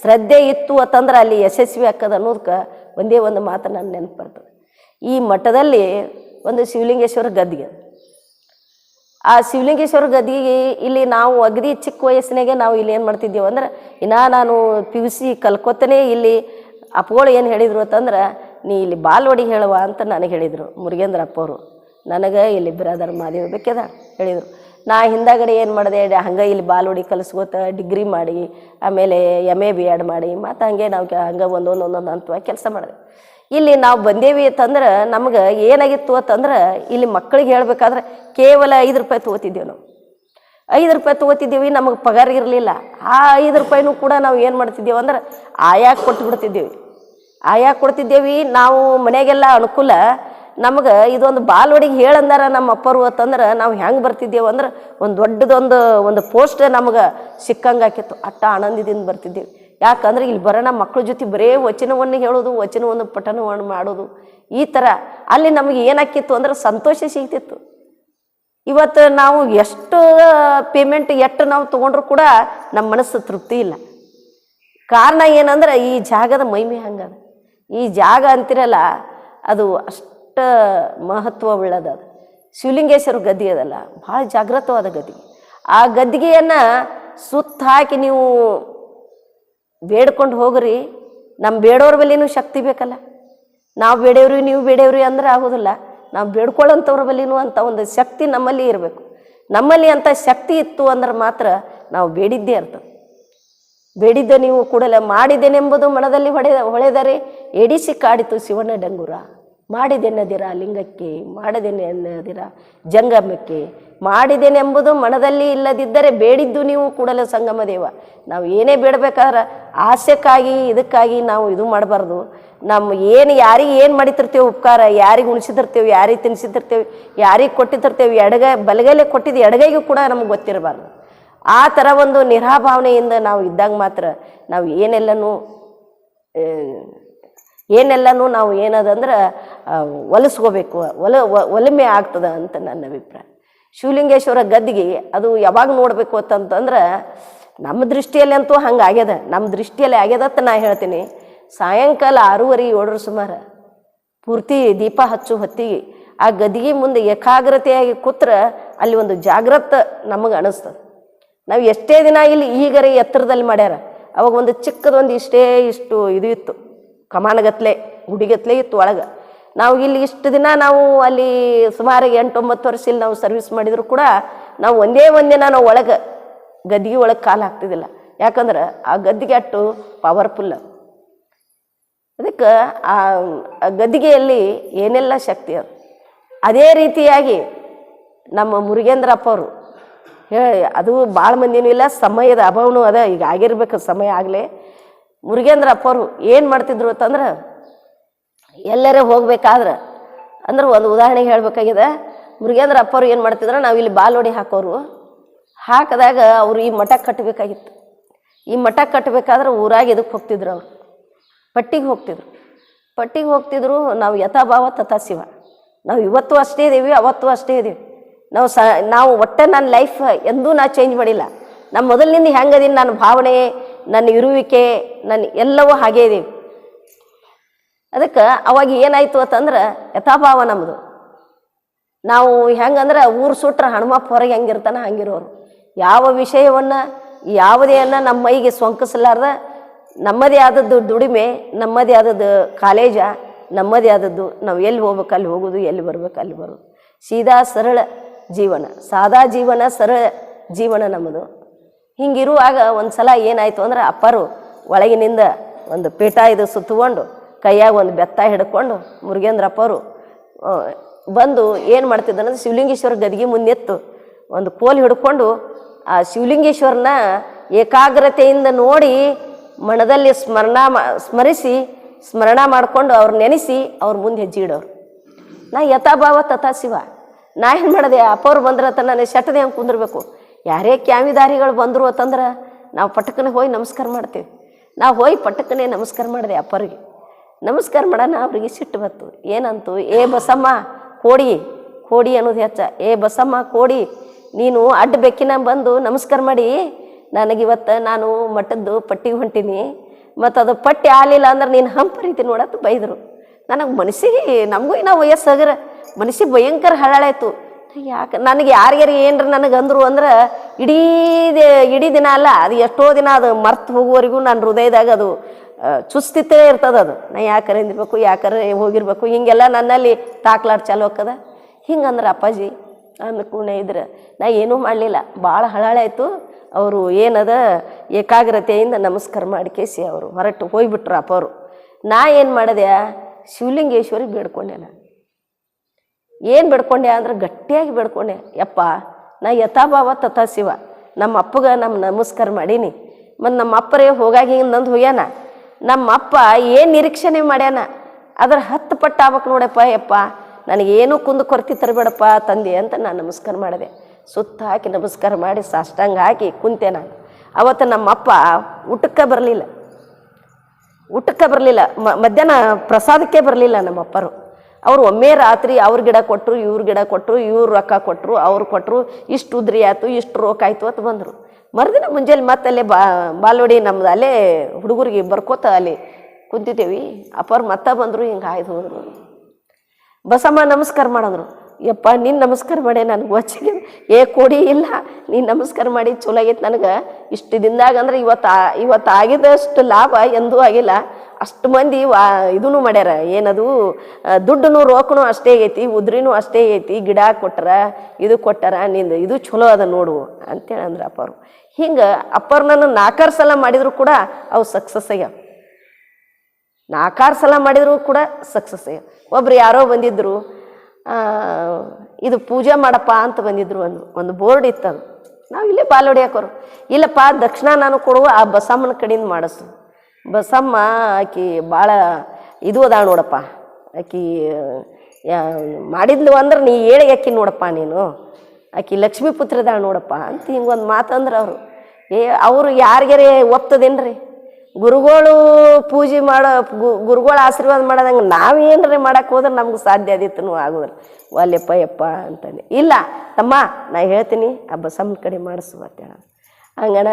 ಶ್ರದ್ಧೆ ಇತ್ತು ಅಂತಂದ್ರೆ ಅಲ್ಲಿ ಯಶಸ್ವಿ ಆಕ್ಕದ ಅನ್ನೋದಕ್ಕೆ ಒಂದೇ ಒಂದು ಮಾತು ನನ್ನ ನೆನಪು ಬರ್ತದೆ. ಈ ಮಠದಲ್ಲಿ ಒಂದು ಶಿವಲಿಂಗೇಶ್ವರ ಗದ್ದಿಗೆ ಆ ಶಿವಲಿಂಗೇಶ್ವರ ಗದ್ದಿಗೆ ಇಲ್ಲಿ ನಾವು ಅಗದಿ ಚಿಕ್ಕ ವಯಸ್ಸಿನಾಗೆ ನಾವು ಇಲ್ಲಿ ಏನು ಮಾಡ್ತಿದ್ದೇವೆ ಅಂದ್ರೆ, ಇನ್ನೂ ನಾನು ಪಿ ಯು ಸಿ ಕಲ್ಕೋತನೇ ಇಲ್ಲಿ ಅಪ್ಪಗಳು ಏನು ಹೇಳಿದರು ಅಂತಂದ್ರೆ, ನೀ ಇಲ್ಲಿ ಬಾಲ್ವಡಿ ಹೇಳುವ ಅಂತ ನನಗೆ ಹೇಳಿದರು. ಮುರುಗೇಂದ್ರ ಅಪ್ಪವರು ನನಗೆ ಇಲ್ಲಿ ಬ್ರದರ್ ಮಾದೇವ್ ಬೇಕದ ಹೇಳಿದರು. ನಾ ಹಿಂದಾಗಡೆ ಏನು ಮಾಡಿದೆ ಹಂಗೆ ಇಲ್ಲಿ ಬಾಲುಡಿ ಕಲಿಸ್ಕೋತ ಡಿಗ್ರಿ ಮಾಡಿ, ಆಮೇಲೆ ಎಂ ಎ ಬಿ ಎಡ್ ಮಾಡಿ, ಮತ್ತು ಹಂಗೆ ನಾವು ಹಂಗೆ ಒಂದೊಂದು ಒಂದೊಂದು ಹಂತವಾಗಿ ಕೆಲಸ ಮಾಡಿದೆ. ಇಲ್ಲಿ ನಾವು ಬಂದೇವಿ ಅಂತಂದ್ರೆ ನಮ್ಗೆ ಏನಾಗಿತ್ತು ಅಂತಂದ್ರೆ ಇಲ್ಲಿ ಮಕ್ಕಳಿಗೆ ಹೇಳಬೇಕಾದ್ರೆ ಕೇವಲ ಐದು ರೂಪಾಯಿ ತೊಗೋತಿದ್ದೇವೆ ನಾವು. ಐದು ರೂಪಾಯಿ ತೊಗೋತಿದ್ದೀವಿ, ನಮಗೆ ಪಗಾರ ಇರಲಿಲ್ಲ. ಆ ಐದು ರೂಪಾಯಿನೂ ಕೂಡ ನಾವು ಏನು ಮಾಡ್ತಿದ್ದೇವೆ ಅಂದ್ರೆ ಆಯಾಕೆ ಕೊಟ್ಟು ಬಿಡ್ತಿದ್ದೇವೆ ಆಯಾ ಕೊಡ್ತಿದ್ದೇವೆ, ನಾವು ಮನೆಗೆಲ್ಲ ಅನುಕೂಲ ನಮ್ಗೆ ಇದೊಂದು ಬಾಲ್ವಡಿಗೆ ಹೇಳಂದಾರ ನಮ್ಮ ಅಪ್ಪರು ಅಂತಂದ್ರೆ ನಾವು ಹೆಂಗೆ ಬರ್ತಿದ್ದೇವೆ ಅಂದ್ರೆ ಒಂದು ದೊಡ್ಡದೊಂದು, ಒಂದು ಪೋಸ್ಟ್ ನಮ್ಗೆ ಸಿಕ್ಕಂಗೆ ಆಕಿತ್ತು. ಅಟ್ಟ ಆನಂದದಿಂದ ಬರ್ತಿದ್ದೇವೆ ಯಾಕಂದ್ರೆ ಇಲ್ಲಿ ಬರೋಣ ಮಕ್ಕಳ ಜೊತೆ ಬರೇ ವಚನವನ್ನು ಹೇಳೋದು, ವಚನವನ್ನು ಪಠನವನ್ನು ಮಾಡೋದು. ಈ ಥರ ಅಲ್ಲಿ ನಮಗೆ ಏನಾಕಿತ್ತು ಅಂದ್ರೆ ಸಂತೋಷ ಸಿಗ್ತಿತ್ತು. ಇವತ್ತು ನಾವು ಎಷ್ಟು ಪೇಮೆಂಟ್ ಎಷ್ಟು ನಾವು ತೊಗೊಂಡ್ರು ಕೂಡ ನಮ್ಮ ಮನಸ್ಸು ತೃಪ್ತಿ ಇಲ್ಲ. ಕಾರಣ ಏನಂದ್ರೆ ಈ ಜಾಗದ ಮಹಿಮೆ ಹಂಗದ. ಈ ಜಾಗ ಅಂತಿರಲ್ಲ, ಅದು ಅಷ್ಟ ಮಹತ್ವವುಳ್ಳದ ಅದು. ಶಿವಲಿಂಗೇಶ್ವರ ಗದ್ದೆ ಅದಲ್ಲ, ಭಾಳ ಜಾಗೃತವಾದ ಗದ್ದಿಗೆ ಆ ಗದ್ದಿಗೆಯನ್ನು ಸುತ್ತ ಹಾಕಿ ನೀವು ಬೇಡ್ಕೊಂಡು ಹೋಗ್ರಿ. ನಮ್ಮ ಬೇಡೋರ ಬಲ್ಲಿನೂ ಶಕ್ತಿ ಬೇಕಲ್ಲ. ನಾವು ಬೇಡೇವ್ರಿ, ನೀವು ಬೇಡೇವ್ರಿ ಅಂದ್ರೆ ಆಗೋದಿಲ್ಲ. ನಾವು ಬೇಡ್ಕೊಳ್ಳೋಂಥವ್ರ ಬಲ್ಲಿನೂ ಅಂತ ಒಂದು ಶಕ್ತಿ ನಮ್ಮಲ್ಲಿ ಇರಬೇಕು. ನಮ್ಮಲ್ಲಿ ಅಂಥ ಶಕ್ತಿ ಇತ್ತು ಅಂದ್ರೆ ಮಾತ್ರ ನಾವು ಬೇಡಿದ್ದೇ ಅರ್ಥ. ಬೇಡಿದ್ದ ನೀವು ಕೂಡಲೇ ಮಾಡಿದ್ದೇನೆಂಬುದು ಮನದಲ್ಲಿ ಹೊಡೆದ, ಹೊಳೆದರೆ ಎಡಿಸಿ ಕಾಡಿತು ಶಿವನ ಡಂಗುರ. ಮಾಡಿದೆನ್ನದಿರ ಲಿಂಗಕ್ಕೆ, ಮಾಡದೆನ್ನದಿರ ಜಂಗಮಕ್ಕೆ. ಮಾಡಿದೆನೆಂಬುದು ಮನದಲ್ಲಿ ಇಲ್ಲದಿದ್ದರೆ ಬೇಡಿದ್ದು ನೀವು ಕೂಡಲೇ ಸಂಗಮ ದೇವ. ನಾವು ಏನೇ ಬೇಡಬೇಕಾದ್ರೆ ಆಸೆಕ್ಕಾಗಿ, ಇದಕ್ಕಾಗಿ ನಾವು ಇದು ಮಾಡಬಾರ್ದು. ನಮ್ಮ ಏನು, ಯಾರಿಗೆ ಏನು ಮಾಡಿತಿರ್ತೇವೆ, ಉಪಕಾರ, ಯಾರಿಗೆ ಉಣಿಸಿದಿರ್ತೇವೆ ಯಾರಿಗೆ ತಿನ್ಸಿದಿರ್ತೇವೆ ಯಾರಿಗೆ ಕೊಟ್ಟಿದ್ದಿರ್ತೇವೆ ಎಡಗೈ, ಬಲಗೈಲೆ ಕೊಟ್ಟಿದ್ದು ಎಡಗೈಗೂ ಕೂಡ ನಮ್ಗೆ ಗೊತ್ತಿರಬಾರ್ದು. ಆ ಥರ ಒಂದು ನಿರಾಭಾವನೆಯಿಂದ ನಾವು ಇದ್ದಾಗ ಮಾತ್ರ ನಾವು ಏನೆಲ್ಲನೂ ಏನೆಲ್ಲನೂ ನಾವು ಏನದಂದ್ರೆ ಒಲಿಸ್ಕೋಬೇಕು, ಒಲ ಒಲಿಮೆ ಆಗ್ತದ ಅಂತ ನನ್ನ ಅಭಿಪ್ರಾಯ. ಶಿವಲಿಂಗೇಶ್ವರ ಗದ್ದಿಗೆ ಅದು ಯಾವಾಗ ನೋಡಬೇಕು ಅಂತಂತಂದ್ರೆ, ನಮ್ಮ ದೃಷ್ಟಿಯಲ್ಲಿ ಅಂತೂ ಹಂಗೆ ಆಗ್ಯದ. ನಮ್ಮ ದೃಷ್ಟಿಯಲ್ಲಿ ಆಗ್ಯದ ಅಂತ ನಾ ಹೇಳ್ತೀನಿ. ಸಾಯಂಕಾಲ ಆರೂವರೆ ಏಳರ ಸುಮಾರು ಪೂರ್ತಿ ದೀಪ ಹಚ್ಚು ಹೊತ್ತಿಗೆ ಆ ಗದ್ದಿಗೆ ಮುಂದೆ ಏಕಾಗ್ರತೆಯಾಗಿ ಕೂತ್ರ ಅಲ್ಲಿ ಒಂದು ಜಾಗ್ರತ ನಮಗೆ ಅನಿಸ್ತದೆ. ನಾವು ಎಷ್ಟೇ ದಿನ ಇಲ್ಲಿ ಈಗರೆ ಎತ್ತರದಲ್ಲಿ ಮಾಡ್ಯಾರ, ಅವಾಗ ಒಂದು ಚಿಕ್ಕದೊಂದು ಇಷ್ಟೇ ಇಷ್ಟು ಇದು ಇತ್ತು. ಕಮಾನಗತ್ಲೆ ಗುಡಿಗತ್ಲೆ ಇತ್ತು ಒಳಗೆ. ನಾವು ಇಲ್ಲಿ ಇಷ್ಟು ದಿನ ನಾವು ಅಲ್ಲಿ ಸುಮಾರು ಎಂಟು ಒಂಬತ್ತು ವರ್ಷ ಇಲ್ಲಿ ನಾವು ಸರ್ವಿಸ್ ಮಾಡಿದ್ರು ಕೂಡ ನಾವು ಒಂದೇ ಒಂದಿನ ನಾವು ಒಳಗೆ, ಗದ್ದಿಗೆ ಒಳಗೆ ಕಾಲು ಹಾಕ್ತಿದ್ದಿಲ್ಲ. ಯಾಕಂದ್ರೆ ಆ ಗದ್ದಿಗೆ ಅಟ್ಟು ಪವರ್ಫುಲ್ ಅದಕ್ಕೆ ಆ ಆ ಗದ್ದಿಗೆಯಲ್ಲಿ ಏನೆಲ್ಲ ಶಕ್ತಿ ಅದು? ಅದೇ ರೀತಿಯಾಗಿ ನಮ್ಮ ಮುರುಗೇಂದ್ರಪ್ಪ ಅವರು ಹೇಳಿ, ಅದು ಭಾಳ ಮಂದಿನೂ ಇಲ್ಲ, ಸಮಯದ ಅಭಾವನೂ ಅದ, ಈಗ ಆಗಿರ್ಬೇಕು, ಸಮಯ ಆಗಲೇ. ಮುರುಗೇಂದ್ರ ಅಪ್ಪರು ಏನು ಮಾಡ್ತಿದ್ರು ಅಂತಂದ್ರೆ, ಎಲ್ಲರೇ ಹೋಗ್ಬೇಕಾದ್ರೆ, ಅಂದ್ರೆ ಒಂದು ಉದಾಹರಣೆಗೆ ಹೇಳಬೇಕಾಗಿದೆ, ಮುರುಗೇಂದ್ರ ಅಪ್ಪರು ಏನು ಮಾಡ್ತಿದ್ರು, ನಾವು ಇಲ್ಲಿ ಬಾಲೋಡಿ ಹಾಕೋರು. ಹಾಕಿದಾಗ ಅವರು ಈ ಮಠ ಕಟ್ಟಬೇಕಾಗಿತ್ತು ಈ ಮಠ ಕಟ್ಟಬೇಕಾದ್ರೆ ಊರಾಗ ಇದಕ್ಕೆ ಹೋಗ್ತಿದ್ರು ಅವರು. ಪಟ್ಟಿಗೆ ಹೋಗ್ತಿದ್ರು. ಪಟ್ಟಿಗೆ ಹೋಗ್ತಿದ್ರು, ನಾವು ಯಥಾಭಾವ ತಥಾ ಶಿವ. ನಾವು ಇವತ್ತು ಅಷ್ಟೇ ಇದ್ದೀವಿ ಅವತ್ತು ಅಷ್ಟೇ ಇದ್ದೀವಿ ನಾವು ಸ, ನಾವು ಒಟ್ಟೆ ನನ್ನ ಲೈಫ್ ಎಂದೂ ನಾ ಚೇಂಜ್ ಮಾಡಿಲ್ಲ. ನಮ್ಮ ಮೊದಲಿನಿಂದ ಹೆಂಗದೀನಿ ನನ್ನ ಭಾವನೆ ನನ್ನ ಇರುವಿಕೆ, ನನ್ನ ಎಲ್ಲವೂ ಹಾಗೇ ಇದೀವಿ ಅದಕ್ಕೆ ಅವಾಗ ಏನಾಯಿತು ಅಂತಂದ್ರೆ ಯಥಾಭಾವ ನಮ್ಮದು ನಾವು ಹೆಂಗಂದ್ರೆ ಊರು ಸುಟ್ರೆ ಹನುಮಪ್ಪ ಹೊರಗೆ ಹೆಂಗಿರ್ತಾನೆ ಹಂಗಿರೋರು. ಯಾವ ವಿಷಯವನ್ನು ಯಾವುದೇನ ನಮ್ಮ ಮೈಗೆ ಸೊಂಕಿಸಲಾರ್ದ ನಮ್ಮದೇ ಆದದ್ದು ದುಡಿಮೆ, ನಮ್ಮದೇ ಆದದ್ದು ಕಾಲೇಜ, ನಮ್ಮದೇ ಆದದ್ದು ನಾವು ಎಲ್ಲಿ ಹೋಗ್ಬೇಕು, ಅಲ್ಲಿ ಹೋಗೋದು, ಎಲ್ಲಿ ಬರ್ಬೇಕು, ಅಲ್ಲಿ ಬರೋದು. ಸೀದಾ ಸರಳ ಜೀವನ, ಸಾದಾ ಜೀವನ, ಸರಳ ಜೀವನ ನಮ್ಮದು ಹಿಂಗಿರುವಾಗ ಒಂದು ಸಲ ಏನಾಯಿತು ಅಂದ್ರೆ ಅಪ್ಪರು ಒಳಗಿನಿಂದ ಒಂದು ಪೀಠ ಇದು ಸುತ್ತಕೊಂಡು ಕೈಯಾಗ ಒಂದು ಬೆತ್ತ ಹಿಡ್ಕೊಂಡು ಮುರುಗೇಂದ್ರಪ್ಪರು ಬಂದು ಏನು ಮಾಡ್ತಿದ್ದಾನಂದ್ರೆ ಶಿವಲಿಂಗೇಶ್ವರ ಗದಿಗೆ ಮುನ್ನೆತ್ತು ಒಂದು ಕೋಲ್ ಹಿಡ್ಕೊಂಡು ಆ ಶಿವಲಿಂಗೇಶ್ವರನ ಏಕಾಗ್ರತೆಯಿಂದ ನೋಡಿ ಮನದಲ್ಲಿ ಸ್ಮರಣ ಸ್ಮರಿಸಿ ಸ್ಮರಣ ಮಾಡಿಕೊಂಡು ಅವ್ರು ನೆನೆಸಿ ಅವ್ರ ಮುಂದೆ ಹೆಜ್ಜೆ ಇಡೋರು. ನಾ ಯಥಾಭಾವ ತಥಾ ಶಿವ ನಾ ಏನು ಮಾಡಿದೆ ಅಪ್ಪವ್ರು ಬಂದ್ರೆ ತನ್ನ ನಾನು ಶಟದೆ ಹಂಗೆ ಕುಂದಿರ್ಬೇಕು. ಯಾರೇ ಕ್ಯಾಮಿದಾರಿಗಳು ಬಂದರು ಅಂತಂದ್ರೆ ನಾವು ಪಟಕನೆ ಹೋಗಿ ನಮಸ್ಕಾರ ಮಾಡ್ತೀವಿ. ನಾವು ಹೋಗಿ ಪಟಕನೆ ನಮಸ್ಕಾರ ಮಾಡಿದೆ ಅಪ್ಪರಿಗೆ. ನಮಸ್ಕಾರ ಮಾಡೋಣ ಅವ್ರಿಗೆ ಸಿಟ್ಟು ಬತ್ತು. ಏನಂತು? ಏ ಬಸಮ್ಮ, ಕೋಡಿ. ಕೋಡಿ ಅನ್ನೋದು ಹೆಚ್ಚ. ಏ ಬಸಮ್ಮ, ಕೋಡಿ. ನೀನು ಅಡ್ಡ ಬೆಕ್ಕಿನ ಬಂದು ನಮಸ್ಕಾರ ಮಾಡಿ. ನನಗಿವತ್ತು ನಾನು ಮಠದ್ದು ಪಟ್ಟಿಗೆ ಹೊಂಟೀನಿ. ಮತ್ತು ಅದು ಪಟ್ಟಿ ಆಲಿಲ್ಲ ಅಂದ್ರೆ ನೀನು ಹಂಪರೀತಿ ನೋಡತ್ತು ಬೈದರು. ನನಗೆ ಮನಸ್ಸಿಗೆ ನಮಗೂ ಇನ್ನೂ ವಯಸ್ಸಾಗರ ಮನಸ್ಸಿಗೆ ಭಯಂಕರ ಹಳಾಳಾಯ್ತು. ಯಾಕೆ ನನಗೆ ಯಾರ್ಯಾರು ಏನ್ರ ನನಗೆ ಅಂದರು ಅಂದ್ರೆ ಇಡೀ ಇಡೀ ದಿನ ಅಲ್ಲ, ಅದು ಎಷ್ಟೋ ದಿನ ಅದು ಮರ್ತು ಹೋಗುವವರೆಗೂ ನನ್ನ ಹೃದಯದಾಗ ಅದು ಚುಸ್ತಿತ್ತೇ ಇರ್ತದೆ ಅದು. ನಾ ಯಾಕರೆ ಅಂದಿರ್ಬೇಕು ಯಾಕರೆ ಹೋಗಿರ್ಬೇಕು, ಹಿಂಗೆಲ್ಲ ನನ್ನಲ್ಲಿ ತಾಕ್ಲಾಡ್ ಚಾಲು ಆಕ್ಕದ. ಹಿಂಗಂದ್ರೆ ಅಪ್ಪಾಜಿ ಅಂದ್ಕೂಣ ಇದ್ರೆ, ನಾ ಏನೂ ಮಾಡಲಿಲ್ಲ. ಭಾಳ ಹಳಾಳಾಯ್ತು ಅವರು ಏನದ, ಏಕಾಗ್ರತೆಯಿಂದ ನಮಸ್ಕಾರ ಮಾಡಿ ಕೇಸಿ ಅವರು ಹೊರಟು ಹೋಗ್ಬಿಟ್ರು ಅಪ್ಪ ಅವರು. ನಾ ಏನು ಮಾಡಿದೆ, ಶಿವಲಿಂಗೇಶ್ವರಿ ಬೇಡ್ಕೊಂಡೆ ನಾನು ಏನು ಬೇಡ್ಕೊಂಡೆ ಅಂದ್ರೆ ಗಟ್ಟಿಯಾಗಿ ಬೇಡ್ಕೊಂಡೆ. ಯಪ್ಪ, ನಾ ಯಥಾಭಾವ ತಥಾ ಶಿವ. ನಮ್ಮ ಅಪ್ಪಗೆ ನಮ್ಮ ನಮಸ್ಕಾರ ಮಾಡೀನಿ. ಮತ್ತು ನಮ್ಮ ಅಪ್ಪರೇ ಹೋಗಾಗಿ ನಂದು ಹೋಗ್ಯಾನ. ನಮ್ಮ ಅಪ್ಪ ಏನು ನಿರೀಕ್ಷಣೆ ಮಾಡ್ಯಾನ? ಅದ್ರ ಹತ್ತು ಪಟ್ಟು ಆಗ್ಬೇಕು ನೋಡಪ್ಪ ಯಪ್ಪ. ನನಗೇನು ಕುಂದು ಕೊರತೆ ತರಬೇಡಪ್ಪ ತಂದೆ ಅಂತ ನಾನು ನಮಸ್ಕಾರ ಮಾಡಿದೆ. ಸುತ್ತ ಹಾಕಿ ನಮಸ್ಕಾರ ಮಾಡಿ ಸಾಷ್ಟಾಂಗ ಹಾಕಿ ಕುಂತೆ ನಾನು. ಅವತ್ತು ನಮ್ಮ ಅಪ್ಪ ಊಟಕ್ಕೆ ಬರಲಿಲ್ಲ. ಊಟಕ್ಕೆ ಬರಲಿಲ್ಲ. ಮಧ್ಯಾಹ್ನ ಪ್ರಸಾದಕ್ಕೆ ಬರಲಿಲ್ಲ ನಮ್ಮ ಅಪ್ಪರು. ಅವ್ರು ಒಮ್ಮೆ ರಾತ್ರಿ ಅವ್ರ ಗಿಡ ಕೊಟ್ಟರು ಇವ್ರ ಗಿಡ ಕೊಟ್ಟರು ಇವ್ರು ರೊಕ್ಕ ಕೊಟ್ಟರು ಅವ್ರು ಕೊಟ್ಟರು ಇಷ್ಟು ಉದ್ರಿ ಆಯ್ತು, ಇಷ್ಟು ರೊಕ್ಕ ಆಯ್ತು ಅಂತ ಬಂದರು. ಮರುದಿನ ಮುಂಜಾನೆ ಮತ್ತೆ ಅಲ್ಲೇ ಬಾ, ಬಾಲ್ವಡಿ ನಮ್ದು ಅಲ್ಲೇ ಹುಡುಗರಿಗೆ ಬರ್ಕೋತ ಅಲ್ಲಿ ಕುಂತಿದ್ದೇವೆ. ಅಪ್ಪವ್ರು ಮತ್ತೆ ಬಂದರು, ಹಿಂಗೆ ಆಯ್ದು ಹೋದರು. ಬಸಮ್ಮ ನಮಸ್ಕಾರ ಮಾಡಿದ್ರು. ಯಪ್ಪ, ನೀನು ನಮಸ್ಕಾರ ಮಾಡಿ ನನಗೆ ವಚ್ಚಿಗೆ ಏ ಕೊಡಿ, ಇಲ್ಲ, ನೀನು ನಮಸ್ಕಾರ ಮಾಡಿ ಚಲೋ ಆಗೈತೆ ನನಗೆ. ಇಷ್ಟು ದಿನದಾಗ ಅಂದ್ರೆ ಇವತ್ತು ಇವತ್ತು ಆಗಿದಷ್ಟು ಲಾಭ ಎಂದೂ ಆಗಿಲ್ಲ. ಅಷ್ಟು ಮಂದಿ ವಾ ಇದೂ ಮಾಡ್ಯಾರ. ಏನದು? ದುಡ್ಡು ರೋಕನು ಅಷ್ಟೇ ಐತಿ ಉದ್ರಿನೂ ಅಷ್ಟೇ ಐತಿ ಗಿಡ ಕೊಟ್ಟಾರ ಇದು ಕೊಟ್ಟಾರ, ನಿಂದು ಇದು ಚಲೋ ಅದ ನೋಡು ಅಂತೇಳಿ ಅಂದ್ರೆ ಅಪ್ಪರು ಹಿಂಗೆ ಅಪ್ಪರು ನನ್ನ ನಾಲ್ಕಾರು ಸಲ ಮಾಡಿದ್ರು ಕೂಡ ಅವು ಸಕ್ಸಸ್ ಆಗ್ಯಾವ. ನಾಲ್ಕಾರು ಸಲ ಮಾಡಿದರೂ ಕೂಡ ಸಕ್ಸಸ್ ಒಬ್ರು ಯಾರೋ ಬಂದಿದ್ದರು ಇದು ಪೂಜೆ ಮಾಡಪ್ಪ ಅಂತ ಬಂದಿದ್ರು ಒಂದು ಒಂದು ಬೋರ್ಡ್ ಇತ್ತದು. ನಾವು ಇಲ್ಲೇ ಬಾಲ್ ಹೊಡಿಯಾಕೋರು ಇಲ್ಲಪ್ಪ ದಕ್ಷಿಣ ನಾನು ಕೊಡುವ ಆ ಬಸಮ್ಮನ ಕಡೆಯಿಂದ ಮಾಡಿಸು. ಬಸಮ್ಮ ಆಕಿ ಭಾಳ ಇದು ಅದಾಳ ನೋಡಪ್ಪ. ಆಕಿ ಮಾಡಿದ್ಲು ಅಂದ್ರೆ ನೀ ಹೇಳಿ ಆಕಿ ನೋಡಪ್ಪ ನೀನು. ಆಕಿ ಲಕ್ಷ್ಮೀ ಪುತ್ರದಾಳ ನೋಡಪ್ಪ ಅಂತ ಹಿಂಗೊಂದು ಮಾತಂದ್ರೆ ಅವರು. ಏ, ಅವರು ಯಾರಿಗಾರೆ ಒಪ್ತದೇನ್ರಿ? ಗುರುಗಳು ಪೂಜೆ ಮಾಡೋ ಗುರುಗಳ ಆಶೀರ್ವಾದ ಮಾಡೋದಂಗೆ ನಾವೇನ್ರಿ ಮಾಡಕ್ಕೆ ಹೋದ್ರೆ ನಮ್ಗೆ ಸಾಧ್ಯ ಆದಿತ್ತು ಆಗೋದ್ರ ವಾಲ್ಯಪ್ಪ, ಯಪ್ಪ ಅಂತಂದೆ. ಇಲ್ಲ, ತಮ್ಮ, ನಾ ಹೇಳ್ತೀನಿ, ಆ ಬಸಮ್ಮನ ಕಡೆ ಮಾಡಿಸು ಅಂತ ಹೇಳ.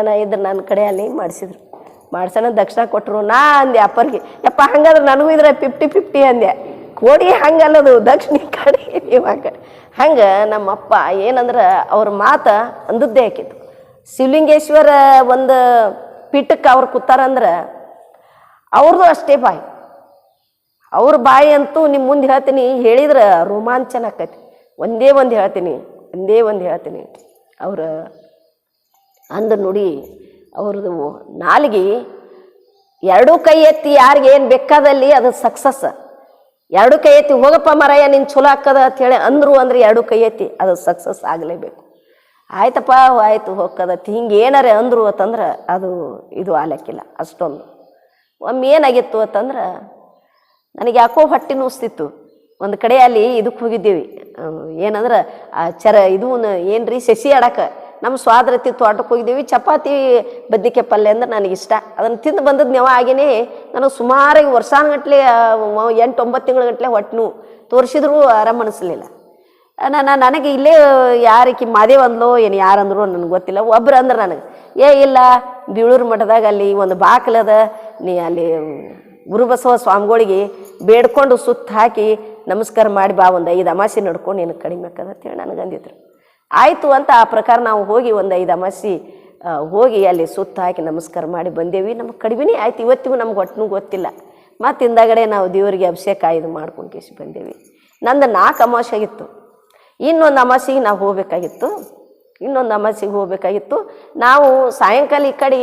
ನಾ ಇದ್ರೆ ನನ್ನ ಕಡೆ ಅಲ್ಲಿ ಮಾಡಿಸಿದ್ರು. ಮಾಡ್ಸೋಣ ದಕ್ಷಿಣ ಕೊಟ್ಟರು ನಾ ಅಂದೆ ಅಪ್ಪರಿಗೆ, ಯಪ್ಪ ಹಂಗಾದ್ರೆ ನನಗೂ ಇದ್ರೆ ಫಿಫ್ಟಿ ಫಿಫ್ಟಿ ಅಂದೆ. ಕೋಡಿ ಹಂಗಲ್ಲದು ದಕ್ಷಿಣ ಕಡೆ ನೀವು ಕಡೆ ಹಂಗೆ ನಮ್ಮಪ್ಪ ಏನಂದ್ರೆ ಅವ್ರ ಮಾತು ಅಂದದ್ದೇ ಹಾಕಿತ್ತು ಶಿವಲಿಂಗೇಶ್ವರ ಒಂದು ಪೀಠಕ್ಕೆ ಅವ್ರು ಕೂತಾರಂದ್ರೆ ಅವ್ರದ್ದು ಅಷ್ಟೇ ಬಾಯಿ. ಅವ್ರ ಬಾಯಿ ಅಂತೂ ನಿಮ್ಮ ಮುಂದೆ ಹೇಳ್ತೀನಿ, ಹೇಳಿದ್ರೆ ರೋಮಾಂಚನ ಆಕೈತಿ ಒಂದೇ ಒಂದು ಹೇಳ್ತೀನಿ, ಒಂದೇ ಒಂದು ಹೇಳ್ತೀನಿ. ಅವ್ರ ಅಂದ ನುಡಿ ಅವ್ರದ್ದು ನಾಲಿಗೆ ಎರಡೂ ಕೈ ಎತ್ತಿ ಯಾರಿಗೆ ಏನು ಬೇಕಾದಲ್ಲಿ ಅದು ಸಕ್ಸಸ್ ಎರಡು ಕೈ ಎತ್ತಿ, ಹೋಗಪ್ಪ ಮರಯ್ಯ ನಿನ್ನ ಚಲೋ ಅಂತ ಅಂತೇಳಿ ಅಂದರು ಅಂದ್ರೆ ಎರಡು ಕೈ ಎತ್ತಿ ಅದು ಸಕ್ಸಸ್ ಆಗಲೇಬೇಕು. ಆಯ್ತಪ್ಪ ಆಯಿತು ಹೋಗ್ಕದತ್ತಿ ಹಿಂಗೆ ಏನಾರೆ ಅಂದರು ಅಂತಂದ್ರೆ ಅದು ಇದು ಆಲಕ್ಕಿಲ್ಲ ಅಷ್ಟೊಂದು. ಒಮ್ಮೆ ಏನಾಗಿತ್ತು ಅಂತಂದ್ರೆ, ನನಗೆ ಯಾಕೋ ಹೊಟ್ಟೆ ನುಸ್ತಿತ್ತು ಒಂದು ಕಡೆ ಅಲ್ಲಿ ಇದಕ್ಕೆ ಹೋಗಿದ್ದೀವಿ. ಏನಂದ್ರೆ, ಆ, ಚರ, ಇದು ರೀ ಸಸಿ ಆಡಕ್ಕೆ ನಮ್ಮ ಸ್ವಾದ್ರತಿ ತೋಟಕ್ಕೆ ಹೋಗಿದ್ದೀವಿ. ಚಪಾತಿ, ಬದ್ನಿಕಾಯಿ ಪಲ್ಯ ಅಂದ್ರೆ ನನಗೆ ಇಷ್ಟ ಅದನ್ನು ತಿಂದು ಬಂದದ್ದು ನೆವ ನನಗೆ ಸುಮಾರಾಗಿ ವರ್ಷಾನುಗಟ್ಲೆ ಎಂಟು ಒಂಬತ್ತು ತಿಂಗಳ ಗಟ್ಟಲೆ ಹೊಟ್ಟೆನು ತೋರಿಸಿದ್ರು ಆರಾಮ ಅನಿಸ್ಲಿಲ್ಲ. ನಾನು ನನಗೆ ಇಲ್ಲೇ ಯಾರಿಕಿ ಮಾದೇವ್ ಅಂದ್ಲೋ, ಏನು ಯಾರಂದ್ರು ನನಗೆ ಗೊತ್ತಿಲ್ಲ. ಒಬ್ರು ಅಂದ್ರೆ ನನಗೆ, ಏ, ಇಲ್ಲ, ಬೀಳೂರು ಮಠದಾಗ ಅಲ್ಲಿ ಒಂದು ಬಾಕಲದ ನೀ ಅಲ್ಲಿ, ಗುರುಬಸವ ಸ್ವಾಮಿಗಳಿಗೆ ಬೇಡ್ಕೊಂಡು ಸುತ್ತ ಹಾಕಿ ನಮಸ್ಕಾರ ಮಾಡಿ ಬಾ, ಒಂದು ಐದು ಅಮಾಸೆ ನಡ್ಕೊಂಡು ನಿನಗೆ ಕಡಿಮೆ ಆಕದ? ಅಂತೇಳಿ ನನಗೆ ಅಂದಿದ್ರು. ಆಯಿತು ಅಂತ ಆ ಪ್ರಕಾರ ನಾವು ಹೋಗಿ ಒಂದು ಐದು ಅಮಾಸಿ ಹೋಗಿ ಅಲ್ಲಿ ಸುತ್ತ ಹಾಕಿ ನಮಸ್ಕಾರ ಮಾಡಿ ಬಂದೇವಿ. ನಮಗೆ ಕಡಿಮೆನೇ ಆಯ್ತು, ಇವತ್ತಿಗೂ ನಮ್ಗೆ ಒಟ್ಟನೂ ಗೊತ್ತಿಲ್ಲ. ಮತ್ತು ಹಿಂದಗಡೆ ನಾವು ದೇವರಿಗೆ ಅಭಿಷೇಕ ಇದು ಮಾಡ್ಕೊಂಡು ಕೇಸಿ ಬಂದೇವಿ. ನಂದು ನಾಲ್ಕು ಅಮಾಸೆ ಆಗಿತ್ತು ಇನ್ನೊಂದು ಅಮಾಸಿಗೆ ನಾವು ಹೋಗಬೇಕಾಗಿತ್ತು. ಇನ್ನೊಂದು ಅಮಾಸಿಗೆ ಹೋಗಬೇಕಾಗಿತ್ತು. ನಾವು ಸಾಯಂಕಾಲ ಈ ಕಡೆ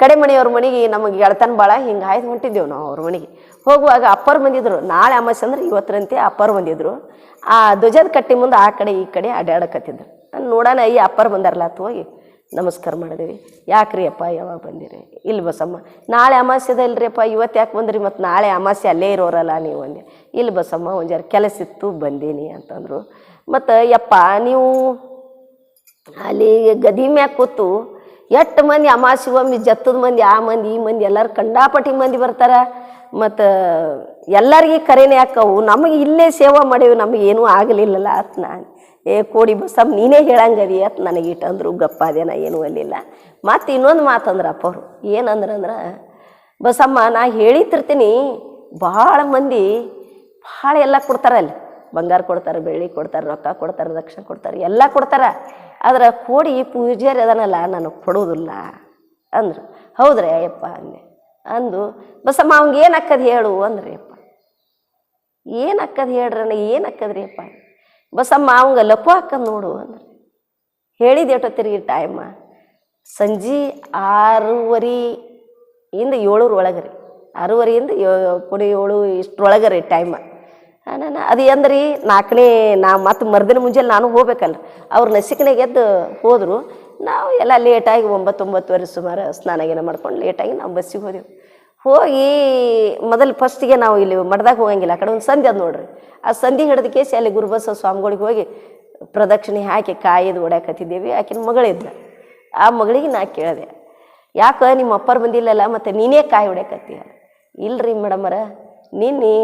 ಕಡೆ ಮನೆಯವ್ರ ಮನೆಗೆ ನಮಗೆ ಗೆಳತನ ಭಾಳ ಹಿಂಗೆ ಆಯ್ತು ಹೊಂಟಿದ್ದೆವು ನಾವು ಅವ್ರ ಮನೆಗೆ. ಹೋಗುವಾಗ ಅಪ್ಪರು ಬಂದಿದ್ರು. ನಾಳೆ ಅಮಾಸೆ ಅಂದ್ರೆ ಇವತ್ತರಂತೆ ಅಪ್ಪರು ಬಂದಿದ್ರು. ಆ ಧ್ವಜದ ಕಟ್ಟಿ ಮುಂದೆ ಆ ಕಡೆ ಈ ಕಡೆ ಅಡ್ಡಾಡಕತ್ತಿದ್ರು ನಾನು ನೋಡೋಣ, ಈ ಅಪ್ಪರು ಬಂದಾರಲ್ಲ, ಅಂತ ಹೋಗಿ ನಮಸ್ಕಾರ ಮಾಡಿದೇವಿ. ಯಾಕ್ರಿ ಅಪ್ಪ ಯಾವಾಗ ಬಂದಿರಿ? ಇಲ್ಲಿ ಬಸಮ್ಮ, ನಾಳೆ ಅಮಾಸ್ಯದ ಇಲ್ರಿ ಅಪ್ಪ ಇವತ್ತು ಯಾಕೆ ಬಂದ್ರಿ ಮತ್ತು ನಾಳೆ ಅಮಾಸ್ಯೆ ಅಲ್ಲೇ ಇರೋರಲ್ಲ ನೀವು ಅಂದೆ. ಇಲ್ಲಿ ಬಸಮ್ಮ ಒಂದು ಜರ ಕೆಲಸ ಇತ್ತು, ಬಂದೀನಿ ಅಂತಂದರು. ಮತ್ತು ಯಪ್ಪ, ನೀವು ಅಲ್ಲಿ ಗದಿ ಮ್ಯಾಗ ಕೂತು ಎಷ್ಟು ಮಂದಿ ಅಮಾಸಿ ಒಮ್ಮೆ ಜತ್ತದ ಮಂದಿ, ಆ ಮಂದಿ, ಈ ಮಂದಿ ಎಲ್ಲರೂ ಕಂಡಾಪಟ್ಟಿ ಮಂದಿ ಬರ್ತಾರ? ಮತ್ತು ಎಲ್ಲರಿಗೆ ಕರೆನೇ ಹಾಕವು ನಮಗೆ ಇಲ್ಲೇ ಸೇವಾ ಮಾಡೇವು, ನಮಗೆ ಏನೂ ಆಗಲಿಲ್ಲಲ್ಲ ಅತ್ ನಾನು. ಏ ಕೋಡಿ ಬಸಮ್ಮ ನೀನೇ ಹೇಳಂಗದಿ ಅತ್ ನನಗೆ ಇಟ್ಟಂದ್ರು ಗಪ್ಪ ಅದೇನ ಏನೂ ಅಲ್ಲಿಲ್ಲ. ಮತ್ತು ಇನ್ನೊಂದು ಮಾತಂದ್ರೆ ಅವರು. ಏನಂದ್ರಂದ್ರೆ, ಬಸಮ್ಮ ನಾ ಹೇಳಿತಿರ್ತೀನಿ ಭಾಳ ಮಂದಿ, ಭಾಳ ಎಲ್ಲ ಕೊಡ್ತಾರೆ ಅಲ್ಲಿ. ಬಂಗಾರ ಕೊಡ್ತಾರೆ, ಬೆಳ್ಳಿ ಕೊಡ್ತಾರೆ, ರೊಕ್ಕ ಕೊಡ್ತಾರೆ, ದಕ್ಷಿಣ ಕೊಡ್ತಾರೆ, ಎಲ್ಲ ಕೊಡ್ತಾರೆ. ಆದ್ರೆ ಕೋಡಿ ಪೂಜಾರಿ ಅದನ್ನಲ್ಲ ನನಗೆ ಕೊಡೋದಿಲ್ಲ ಅಂದರು. ಹೌದ್ರಿ ಅಯ್ಯಪ್ಪ ಅಂದೆ. ಅಂದು, ಬಸಮ್ಮ, ಅವಂಗೆ ಏನು ಹೇಳು? ಅಂದ್ರಿ ಅಪ್ಪ. ಏನು ಅಕ್ಕದ ಹೇಳ್ರಣ್ಣ ಏನು ಅಕ್ಕದ್ರಿ ಅಪ್ಪ? ಬಸಮ್ಮ, ಅವಂಗ ಲಪು ಹಾಕದ್ ನೋಡು, ಅಂದ್ರೆ. ಹೇಳಿದ ತಿರುಗಿ ಟೈಮ ಸಂಜೆ ಆರೂವರೆ ಇಂದ ಏಳೂರ ಒಳಗೆ ರೀ. ಆರೂವರೆಯಿಂದ ಯೋ- ಕೊಡಿ ಏಳು ಇಷ್ಟರೊಳಗೆ ರೀ ಟೈಮ ನಾನು ಅದು ಅಂದ್ರಿ ನಾಲ್ಕನೇ ನಾ ಮತ್ತು ಮರ್ದಿನ ಮುಂಜಾನೆ ನಾನು ಹೋಗ್ಬೇಕಲ್ರಿ. ಅವ್ರು ನಸಿಕನೇ ಎದ್ದು ಹೋದರು. ನಾವು ಎಲ್ಲ ಲೇಟಾಗಿ ಒಂಬತ್ತು ಒಂಬತ್ತುವರೆ ಸುಮಾರು ಸ್ನಾನ ಗೀನ ಮಾಡ್ಕೊಂಡು ಲೇಟಾಗಿ ನಾವು ಬಸ್ಸಿಗೆ ಹೋದೆವು. ಹೋಗಿ ಮೊದಲು ಫಸ್ಟಿಗೆ ನಾವು ಇಲ್ಲಿ ಮಡ್ದಾಗ ಹೋಗಂಗಿಲ್ಲ, ಆ ಕಡೆ ಒಂದು ಸಂಧಿ ಅದು ನೋಡ್ರಿ. ಆ ಸಂಧಿ ಹಿಡಿದ ಕೇಸಿ ಅಲ್ಲಿ ಗುರುಬಸ ಸ್ವಾಮಿಗಳಿಗೆ ಹೋಗಿ ಪ್ರದಕ್ಷಿಣೆ ಹಾಕಿ ಕಾಯ್ದು ಓಡ್ಯಾಕತ್ತಿದ್ದೇವೆ. ಆಕಿನ ಮಗಳಿದ್ದ ಆ ಮಗಳಿಗೆ ನಾ ಕೇಳಿದೆ, ಯಾಕೆ ನಿಮ್ಮ ಅಪ್ಪರು ಬಂದಿಲ್ಲಲ್ಲ, ಮತ್ತು ನೀನೇ ಕಾಯಿ ಹೊಡ್ಯಾಕತ್ತೀಯ? ಇಲ್ರಿ ಮೇಡಮರ ನಿನ್ನೆ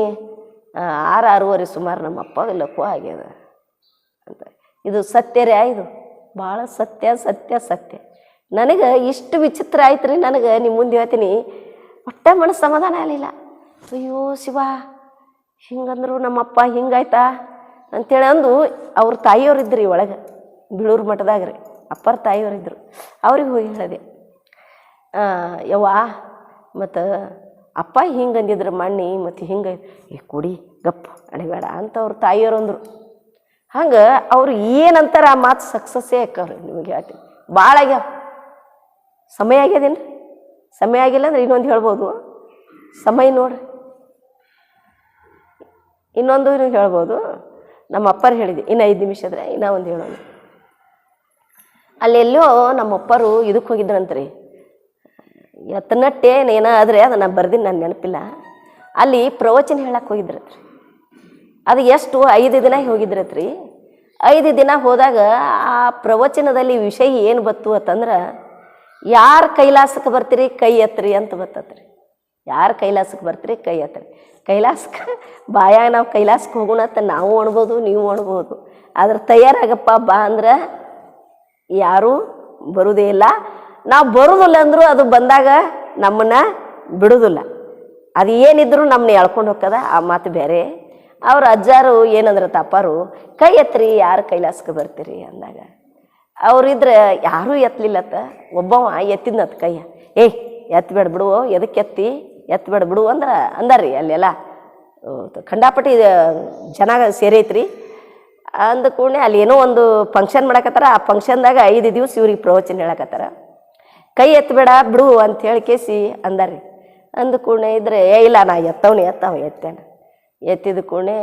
ಆರು ಆರೂವರೆ ಸುಮಾರು ನಮ್ಮ ಅಪ್ಪ ಲಕ್ಕು ಆಗ್ಯದ ಅಂತ. ಇದು ಸತ್ಯರೇ ಇದು. ಭಾಳ ಸತ್ಯ ಸತ್ಯ ಸತ್ಯ. ನನಗೆ ಇಷ್ಟು ವಿಚಿತ್ರ ಆಯ್ತು ರೀ ನನಗೆ ನಿಮ್ಮ ಮುಂದೆ ಹೇಳ್ತೀನಿ. ಒಟ್ಟೆ ಮನಸ್ಸು ಸಮಾಧಾನ ಆಗಲಿಲ್ಲ. ಅಯ್ಯೋ ಶಿವ, ಹಿಂಗಂದ್ರು ನಮ್ಮಪ್ಪ ಹಿಂಗಾಯ್ತಾ ಅಂತೇಳಿ ಅಂದು ಅವ್ರ ತಾಯಿಯವರಿದ್ದರು ಒಳಗೆ, ಬಿಳೂರು ಮಠದಾಗ ರೀ. ಅಪ್ಪರ ತಾಯಿಯವರಿದ್ದರು ಅವ್ರಿಗೆ ಹೋಗಿ ಹೇಳಿದೆ. ಯವ್ವ, ಮತ್ತು ಅಪ್ಪ ಹಿಂಗೆ ಅಂದಿದ್ರು ಮಣ್ಣಿ, ಮತ್ತು ಹಿಂಗೆ ಈ ಕುಡಿ ಗಪ್ ಅಡಿಬೇಡ ಅಂತ ಅವ್ರ ತಾಯಿಯವರು ಅಂದರು. ಹಂಗೆ ಅವ್ರು ಏನಂತಾರೆ ಆ ಮಾತು ಸಕ್ಸಸ್ಸೇ ಆಕ್ಕವ್ರಿ ನಿಮಗೆ ಹೇಳ್ತೀನಿ. ಭಾಳ ಆಗ್ಯಾವ. ಸಮಯ ಆಗ್ಯದೇನು ಸಮಯ ಆಗಿಲ್ಲ ಅಂದ್ರೆ ಇನ್ನೊಂದು ಹೇಳ್ಬೋದು. ಸಮಯ ನೋಡ್ರಿ. ಇನ್ನೊಂದು ಇನ್ನು ಹೇಳ್ಬೋದು. ನಮ್ಮ ಅಪ್ಪರು ಹೇಳಿದೆ ಇನ್ನು ಐದು ನಿಮಿಷ ಇದ್ರೆ ಇನ್ನೂ ಒಂದು ಹೇಳೋಣ. ಅಲ್ಲೆಲ್ಲೋ ನಮ್ಮ ಅಪ್ಪರು ಇದಕ್ಕೆ ಹೋಗಿದ್ರಂತ್ರಿ. ಎತ್ತನಟ್ಟೆ ಏನೋ ಆದರೆ ಅದನ್ನು ಬರ್ದಿನಿ ನಾನು ನೆನಪಿಲ್ಲ. ಅಲ್ಲಿ ಪ್ರವಚನ ಹೇಳಕ್ಕೆ ಹೋಗಿದ್ರತ್ರಿ. ಅದು ಎಷ್ಟು? ಐದು ದಿನ ಹೋಗಿದ್ರತ್ರಿ. ಐದು ದಿನ ಹೋದಾಗ ಆ ಪ್ರವಚನದಲ್ಲಿ ವಿಷಯ ಏನು ಬತ್ತು ಅಂತಂದ್ರೆ, ಯಾರು ಕೈಲಾಸಕ್ಕೆ ಬರ್ತೀರಿ ಕೈ ಎತ್ತರಿ ಅಂತ ಬತ್ತತ್ರಿ. ಯಾರು ಕೈಲಾಸಕ್ಕೆ ಬರ್ತೀರಿ ಕೈ ಎತ್ತರಿ ಕೈಲಾಸಕ್ಕೆ, ಬಾಯಾಗ ನಾವು ಕೈಲಾಸಕ್ಕೆ ಹೋಗೋಣ ಅಂತ ನಾವು ಅಣ್ಬೋದು ನೀವು ಅಣ್ಬೋದು ಆದ್ರೆ ತಯಾರಾಗಪ್ಪ ಬಾ ಅಂದ್ರೆ ಯಾರೂ ಬರುವುದೇ ಇಲ್ಲ. ನಾವು ಬರುವುದಿಲ್ಲ ಅಂದರೂ ಅದು ಬಂದಾಗ ನಮ್ಮನ್ನ ಬಿಡುವುದಿಲ್ಲ ಅದು ಏನಿದ್ರು ನಮ್ಮನ್ನ ಎಳ್ಕೊಂಡು ಹೋಗ್ತದ, ಆ ಮಾತು ಬೇರೆ. ಅವ್ರ ಅಜ್ಜಾರು ಏನಂದ್ರೆ, ತಪ್ಪಾರು, ಕೈ ಎತ್ತರಿ ಯಾರು ಕೈಲಾಸಕ್ಕೆ ಬರ್ತೀರಿ? ಅಂದಾಗ ಅವ್ರಿದ್ರೆ ಯಾರೂ ಎತ್ತಲಿಲ್ಲತ್ತ ಒಬ್ಬವ ಎತ್ತಿದ್ನತ್ ಕೈಯ. ಏಯ್ ಎತ್ತಬೇಡ ಬಿಡು ಎದಕ್ಕೆ ಎತ್ತಿ ಎತ್ತಬೇಡ ಬಿಡು, ಅಂದ್ರೆ ಅಂದಾರಿ ಅಲ್ಲೆಲ್ಲ. ಖಂಡಾಪಟ್ಟಿ ಜನ ಸೇರೈತ್ರಿ. ಅಂದ ಕೂಡಲೇ ಅಲ್ಲಿ ಏನೋ ಒಂದು ಫಂಕ್ಷನ್ ಮಾಡಕತ್ತಾರ. ಆ ಫಂಕ್ಷನ್ದಾಗ ಐದು ದಿವಸ ಇವ್ರಿಗೆ ಪ್ರವಚನ ಹೇಳಕತ್ತಾರ. ಕೈ ಎತ್ತಬೇಡ ಬಿಡು, ಅಂತ ಹೇಳಿ ಕೇಸಿ ಅಂದಾರಿ ಅಂದ ಕೂಡಲೇ ಇದ್ರೆ, ಏ, ಇಲ್ಲ, ನಾ ಎತ್ತವನಿ ಎತ್ತವ ಎತ್ತೇನ. ಎತ್ತಿದ ಕೂಡಲೇ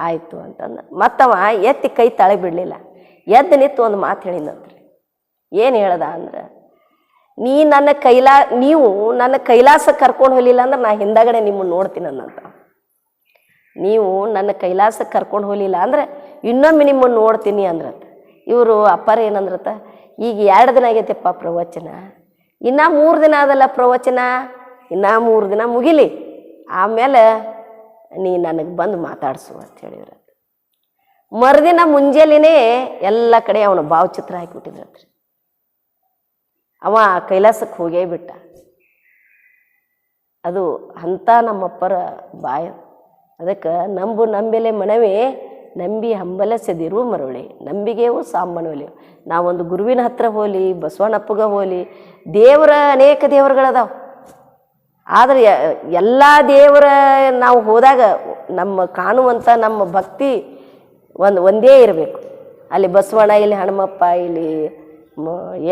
ಆಯಿತು ಅಂತಂದು. ಮತ್ತವ ಎತ್ತಿ ಕೈ ತಳೆ ಬಿಡಲಿಲ್ಲ. ಎದ್ದು ನಿಂತು ಒಂದು ಮಾತು ಹೇಳಿದಂತ್ರಿ ಏನು ಹೇಳ್ದ ಅಂದ್ರೆ, ನೀ ನನ್ನ ಕೈಲಾ, ನೀವು ನನ್ನ ಕೈಲಾಸ ಕರ್ಕೊಂಡು ಹೋಗಲಿಲ್ಲ ಅಂದ್ರೆ ನಾ ಹಿಂದಗಡೆ ನಿಮ್ಮನ್ನು ನೋಡ್ತೀನಿ ಅನ್ನಂತ ನೀವು ನನ್ನ ಕೈಲಾಸಕ್ಕೆ ಕರ್ಕೊಂಡು ಹೋಗಲಿಲ್ಲ ಅಂದ್ರೆ ಇನ್ನೊಮ್ಮೆ ನಿಮ್ಮನ್ನು ನೋಡ್ತೀನಿ ಅಂದ್ರತ್ತ ಇವರು ಅಪ್ಪಾರ ಏನಂದ್ರತ, ಈಗ ಎರಡು ದಿನ ಆಗೈತೆಪ್ಪ ಪ್ರವಚನ. ಇನ್ನೂ ಮೂರು ದಿನ ಅದಲ್ಲ ಪ್ರವಚನ. ಇನ್ನೂ ಮೂರು ದಿನ ಮುಗಿಲಿ. ಆಮೇಲೆ ನೀ ನನಗೆ ಬಂದು ಮಾತಾಡಿಸು ಅಂತ ಹೇಳಿದ್ರು. ಮರುದಿನ ಮುಂಜಾನೆನೇ ಎಲ್ಲ ಕಡೆ ಅವನು ಭಾವಚಿತ್ರ ಹಾಕಿಬಿಟ್ಟಿದ್ರತ್ರಿ ಅವ ಕೈಲಾಸಕ್ಕೆ ಹೋಗೇ ಬಿಟ್ಟ. ಅದು ಅಂತ ನಮ್ಮಪ್ಪರ ಬಾಯ. ಅದಕ್ಕೆ ನಂಬು ನಂಬೆಲೆ ಮನವೇ, ನಂಬಿ ಹಂಬಲಸದಿರು ಮರುಳಿ. ನಂಬಿಗೆವು ಸಾಂಬನವಲಿ ನಾವೊಂದು ಗುರುವಿನ ಹತ್ರ ಹೋಲಿ, ಬಸವಣ್ಣಪ್ಪಗ ಹೋಲಿ, ದೇವರ ಅನೇಕ ದೇವರುಗಳದಾವ. ಆದರೆ ಎಲ್ಲ ದೇವರ ನಾವು ಹೋದಾಗ ನಮ್ಮ ಕಾಣುವಂಥ ನಮ್ಮ ಭಕ್ತಿ ಒಂದು ಒಂದೇ ಇರಬೇಕು. ಅಲ್ಲಿ ಬಸವಣ್ಣ, ಇಲ್ಲಿ ಹನುಮಪ್ಪ, ಇಲ್ಲಿ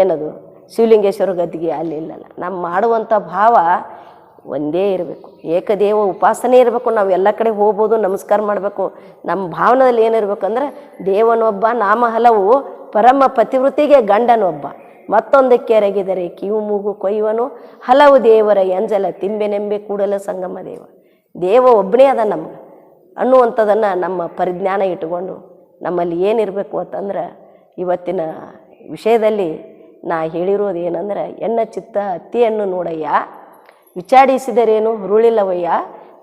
ಏನದು, ಶಿವಲಿಂಗೇಶ್ವರ ಗದ್ದಿಗೆ ಅಲ್ಲಿ ಇಲ್ಲಲ್ಲ. ನಾವು ಮಾಡುವಂಥ ಭಾವ ಒಂದೇ ಇರಬೇಕು. ಏಕದೇವ ಉಪಾಸನೆ ಇರಬೇಕು. ನಾವು ಎಲ್ಲ ಕಡೆ ಹೋಗ್ಬೋದು, ನಮಸ್ಕಾರ ಮಾಡಬೇಕು. ನಮ್ಮ ಭಾವನದಲ್ಲಿ ಏನಿರ್ಬೇಕು ಅಂದ್ರೆ ದೇವನೊಬ್ಬ ನಾಮ ಹಲವು ಪರಮ ಪತಿವೃತ್ತಿಗೆ ಗಂಡನೊಬ್ಬ. ಮತ್ತೊಂದಕ್ಕೆ ಎರಗಿದರೆ ಕಿವು ಮೂಗು ಕೊಯ್ಯುವನು. ಹಲವು ದೇವರ ಎಂಜಲ ತಿಂಬೆನೆಂಬೆ ಕೂಡಲ ಸಂಗಮ ದೇವ. ದೇವ ಒಬ್ಬನೇ ಅದ ನಮ್ಗೆ ಅನ್ನುವಂಥದ್ದನ್ನು ನಮ್ಮ ಪರಿಜ್ಞಾನ ಇಟ್ಟುಕೊಂಡು ನಮ್ಮಲ್ಲಿ ಏನಿರಬೇಕು ಅಂತಂದ್ರೆ ಇವತ್ತಿನ ವಿಷಯದಲ್ಲಿ ನಾ ಹೇಳಿರೋದು ಏನಂದ್ರೆ, ಎನ್ನ ಚಿತ್ತ ಅತ್ತಿಯನ್ನು ನೋಡಯ್ಯ, ವಿಚಾರಿಸಿದರೇನು ಹುರುಳಿಲ್ಲವಯ್ಯ